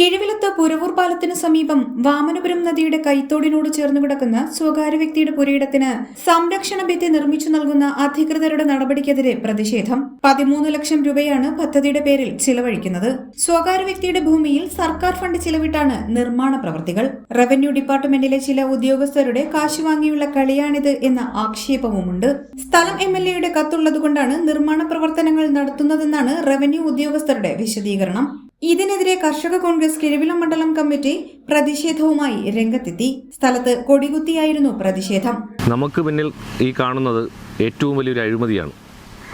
കിഴിവിലത്ത് പുരവൂർ പാലത്തിന് സമീപം വാമനപുരം നദിയുടെ കൈത്തോടിനോട് ചേർന്നു കിടക്കുന്ന സ്വകാര്യ വ്യക്തിയുടെ പുരയിടത്തിന് സംരക്ഷണ ഭിത്തി നിർമ്മിച്ചു നൽകുന്ന അധികൃതരുടെ നടപടിക്കെതിരെ പ്രതിഷേധം. പതിമൂന്ന് ലക്ഷം രൂപയാണ് പദ്ധതിയുടെ പേരിൽ ചിലവഴിക്കുന്നത്. സ്വകാര്യ വ്യക്തിയുടെ ഭൂമിയിൽ സർക്കാർ ഫണ്ട് ചിലവിട്ടാണ് നിർമ്മാണ പ്രവൃത്തികൾ. റവന്യൂ ഡിപ്പാർട്ട്മെന്റിലെ ചില ഉദ്യോഗസ്ഥരുടെ കാശ് വാങ്ങിയുള്ള കളിയാണിത് എന്ന ആക്ഷേപവുമുണ്ട്. സ്ഥലം എം എൽ എയുടെ കത്തുള്ളതുകൊണ്ടാണ് നിർമ്മാണ പ്രവർത്തനങ്ങൾ നടത്തുന്നതെന്നാണ് റവന്യൂ ഉദ്യോഗസ്ഥരുടെ വിശദീകരണം. ഇതിനെതിരെ കർഷക കോൺഗ്രസ് കിഴവിള മണ്ഡലം കമ്മിറ്റി പ്രതിഷേധവുമായി രംഗത്തെത്തി. സ്ഥലത്ത് കൊടികുത്തിയായിരുന്നു പ്രതിഷേധം. നമുക്ക് പിന്നിൽ ഈ കാണുന്നത് ഏറ്റവും വലിയൊരു അഴിമതിയാണ്.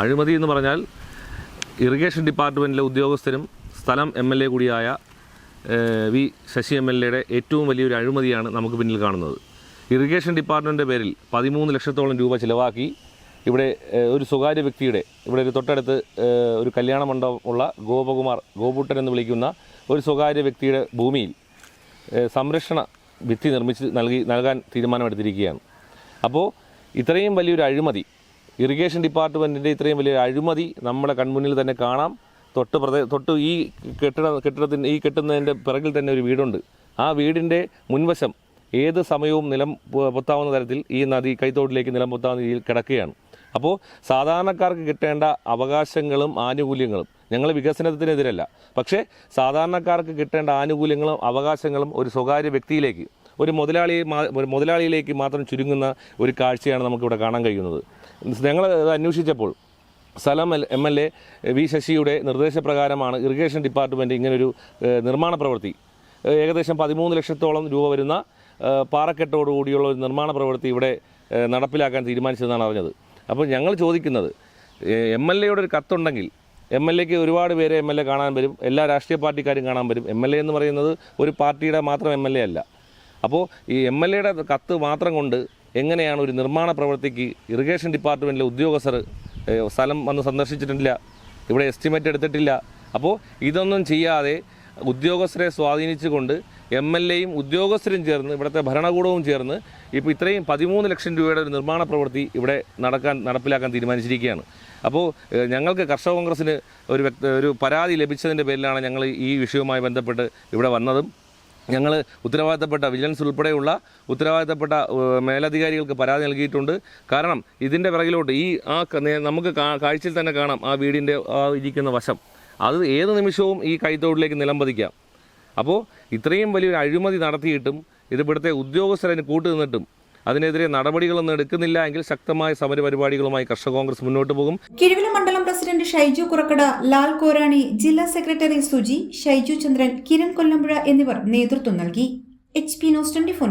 അഴിമതി എന്ന് പറഞ്ഞാൽ ഇറിഗേഷൻ ഡിപ്പാർട്ട്മെന്റിലെ ഉദ്യോഗസ്ഥരും സ്ഥലം എം എൽ എ കൂടിയായ വി ശശി എം എൽ എയുടെ ഏറ്റവും വലിയൊരു അഴിമതിയാണ് നമുക്ക് പിന്നിൽ കാണുന്നത്. ഇറിഗേഷൻ ഡിപ്പാർട്ട്മെന്റിന്റെ പേരിൽ പതിമൂന്ന് ലക്ഷത്തോളം രൂപ ചിലവാക്കി ഇവിടെ ഒരു സ്വകാര്യ വ്യക്തിയുടെ ഇവിടെ ഒരു തൊട്ടടുത്ത് ഒരു കല്യാണ മണ്ഡപം ഉള്ള ഗോപകുമാർ ഗോപുട്ടൻ എന്ന് വിളിക്കുന്ന ഒരു സ്വകാര്യ വ്യക്തിയുടെ ഭൂമിയിൽ സംരക്ഷണ ഭിത്തി നിർമ്മിച്ച് നൽകി നൽകാൻ തീരുമാനമെടുത്തിരിക്കുകയാണ്. അപ്പോൾ ഇത്രയും വലിയൊരു അഴിമതി ഇറിഗേഷൻ ഡിപ്പാർട്ട്മെന്റിന്റെ ഇത്രയും വലിയൊരു അഴിമതി നമ്മുടെ കൺമുന്നിൽ തന്നെ കാണാം. തൊട്ട് പ്രദേ തൊട്ട് ഈ കെട്ടിട കെട്ടിടത്തിന്റെ ഈ കെട്ടുന്നതിന്റെ പിറകിൽ തന്നെ ഒരു വീടുണ്ട്. ആ വീടിന്റെ മുൻവശം ഏത് സമയവും നിലം പൊത്താവുന്ന തരത്തിൽ ഈ നദി കൈത്തോട്ടിലേക്ക് നിലം പൊത്താവുന്ന രീതിയിൽ കിടക്കുകയാണ്. അപ്പോൾ സാധാരണക്കാർക്ക് കിട്ടേണ്ട അവകാശങ്ങളും ആനുകൂല്യങ്ങളും ഞങ്ങൾ വികസനത്തിനെതിരല്ല. പക്ഷേ സാധാരണക്കാർക്ക് കിട്ടേണ്ട ആനുകൂല്യങ്ങളും അവകാശങ്ങളും ഒരു സ്വകാര്യ വ്യക്തിയിലേക്ക് ഒരു മുതലാളി ഒരു മുതലാളിയിലേക്ക് മാത്രം ചുരുങ്ങുന്ന ഒരു കാഴ്ചയാണ് നമുക്കിവിടെ കാണാൻ കഴിയുന്നത്. ഞങ്ങൾ അന്വേഷിച്ചപ്പോൾ സ്ഥലം എം എൽ എ വി ശശിയുടെ നിർദ്ദേശപ്രകാരമാണ് ഇറിഗേഷൻ ഡിപ്പാർട്ട്മെന്റ് ഇങ്ങനൊരു നിർമ്മാണ പ്രവൃത്തി. ഏകദേശം പതിമൂന്ന് ലക്ഷത്തോളം രൂപ വരുന്ന പാറക്കെട്ടോടുകൂടിയുള്ള ഒരു നിർമ്മാണ പ്രവൃത്തി ഇവിടെ നടപ്പിലാക്കാൻ തീരുമാനിച്ചതെന്നാണ് അറിഞ്ഞത്. അപ്പോൾ ഞങ്ങൾ ചോദിക്കുന്നത് എം എൽ എയുടെ ഒരു കത്തുണ്ടെങ്കിൽ എം എൽ എക്ക് ഒരുപാട് പേരെ എം എൽ എ കാണാൻ വരും എല്ലാ രാഷ്ട്രീയ പാർട്ടിക്കാരും കാണാൻ വരും. എം എൽ എ എന്ന് പറയുന്നത് ഒരു പാർട്ടിയുടെ മാത്രം എം എൽ എ അല്ല. അപ്പോൾ ഈ എം എൽ എയുടെ കത്ത് മാത്രം കൊണ്ട് എങ്ങനെയാണ് ഒരു നിർമ്മാണ പ്രവൃത്തിക്ക് ഇറിഗേഷൻ ഡിപ്പാർട്ട്മെന്റിലെ ഉദ്യോഗസ്ഥർ സ്ഥലം വന്ന് സന്ദർശിച്ചിട്ടില്ല ഇവിടെ എസ്റ്റിമേറ്റ് എടുത്തിട്ടില്ല? അപ്പോൾ ഇതൊന്നും ചെയ്യാതെ ഉദ്യോഗസ്ഥരെ സ്വാധീനിച്ചുകൊണ്ട് എം എൽ എയും ഉദ്യോഗസ്ഥരും ചേർന്ന് ഇവിടുത്തെ ഭരണകൂടവും ചേർന്ന് ഇപ്പോൾ ഇത്രയും പതിമൂന്ന് ലക്ഷം രൂപയുടെ ഒരു നിർമ്മാണ പ്രവൃത്തി ഇവിടെ നടക്കാൻ നടപ്പിലാക്കാൻ തീരുമാനിച്ചിരിക്കുകയാണ്. അപ്പോൾ ഞങ്ങൾക്ക് കർഷക കോൺഗ്രസ്സിന് ഒരു വ്യക്ത ഒരു പരാതി ലഭിച്ചതിന്റെ പേരിലാണ് ഞങ്ങൾ ഈ വിഷയവുമായി ബന്ധപ്പെട്ട് ഇവിടെ വന്നതും. ഞങ്ങൾ ഉത്തരവാദിത്തപ്പെട്ട വിജിലൻസ് ഉൾപ്പെടെയുള്ള ഉത്തരവാദിത്തപ്പെട്ട മേലധികാരികൾക്ക് പരാതി നൽകിയിട്ടുണ്ട്. കാരണം ഇതിന്റെ പിറകിലോട്ട് ഈ ആ നമുക്ക് കാഴ്ചയിൽ തന്നെ കാണാം ആ വീടിന്റെ ആ ഇരിക്കുന്ന വശം. അത് ഏത് നിമിഷവും ഈ കൈത്തോടിലേക്ക് നിലംപതിക്കാം അപ്പോൾ ഇത്രയും വലിയൊരു അഴിമതി നടത്തിയിട്ടും ഇത് ഇവിടുത്തെ ഉദ്യോഗസ്ഥരതിന് കൂട്ടു നിന്നിട്ടും അതിനെതിരെ നടപടികളൊന്നും എടുക്കുന്നില്ല എങ്കിൽ ശക്തമായ സമരപരിപാടികളുമായി കർഷക കോൺഗ്രസ് മുന്നോട്ട് പോകും. കിഴിവില മണ്ഡലം പ്രസിഡന്റ് ഷൈജു കുറക്കട ലാൽ കോരാണി ജില്ലാ സെക്രട്ടറി സുജി ഷൈജു ചന്ദ്രൻ കിരൺ കൊല്ലമ്പുഴ എന്നിവർ നേതൃത്വം നൽകി. H P news twenty four